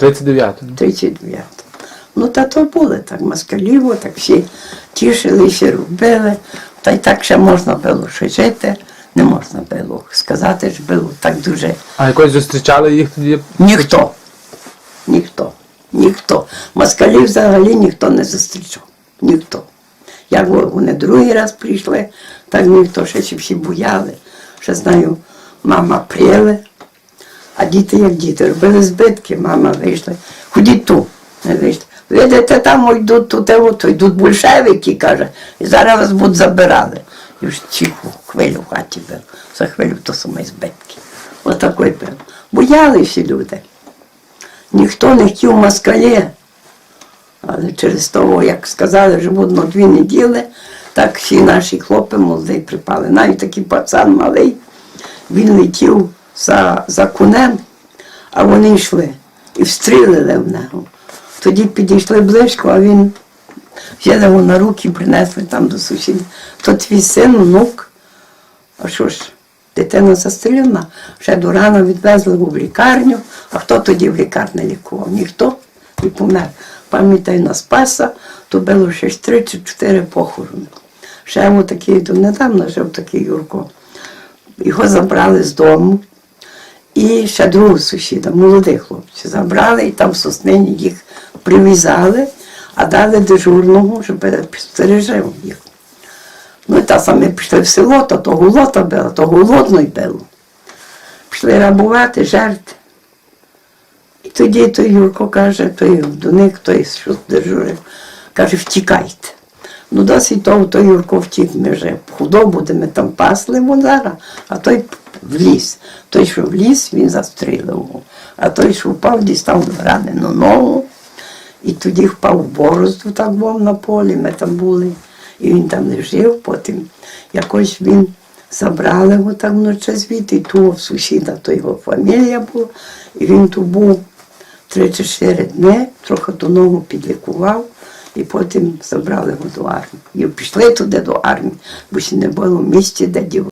39-му. 39. Ну, та то були так москаліво, так всі тішилися, робили. Та й так ще можна було ще жити. Не можна було сказати, що було так дуже. А якось зустрічали їх тоді? Ніхто. Ніхто. Ніхто. Москалів взагалі ніхто не зустрічав. Ніхто. Як вони другий раз прийшли, так ніхто ще всі бояли. Ще знаю, мама прияли, а діти як діти, робили збитки, мама вийшла. Ходіть ту. Не вийшли. Видите, там йдуть тут, то йдуть большевики, каже, і зараз вас будуть забирали. І вже тихо, хвилю в хаті було. За хвилю то саме збитки. Отакий був. Боялися люди. Ніхто не хотів москалі. Але через того, як сказали, що будуть дві неділи, так всі наші хлопці молоді припали. Навіть такий пацан малий, він летів за, за конем, а вони йшли і встрілили в нього. Тоді підійшли близько, а він взяли на руки, принесли там до сусідів. То твій син, внук. А що ж, дитина застрілена, ще до рана відвезли в лікарню. А хто тоді в лікарні лікував? Ніхто і помер. Пам'ятаю, на Спаса, то було ще ж три чи чотири похорони. Ще отакий, то недавно жив такий Юрко. Його забрали з дому. І ще другого сусіда, молодих хлопців, забрали і там в Соснині їх прив'язали, а дали дежурного, щоб стережив їх. Ну і та саме пішли в село, то то голота було, то голодно й було. Пішли рабувати, жерти. І тоді той Юрко каже, той до них, той, що дежурив, каже, втікайте. Ну, досить того, той Юрко втік, ми вже худобу, де ми там пасли зараз, а той в ліс. Той, що в ліс, він застрілив. А той, що впав, дістав ранену ногу. І тоді впав в борозду, так був на полі, ми там були. І він там не жив, потім якось він забрали його там вночі звідти, і того сусіда, то його фамілія була, і він тут був три чи чотири дні, трохи ту ногу підлікував, і потім забрали його до армії. І пішли туди до армії, бо ще не було в місті, де дів.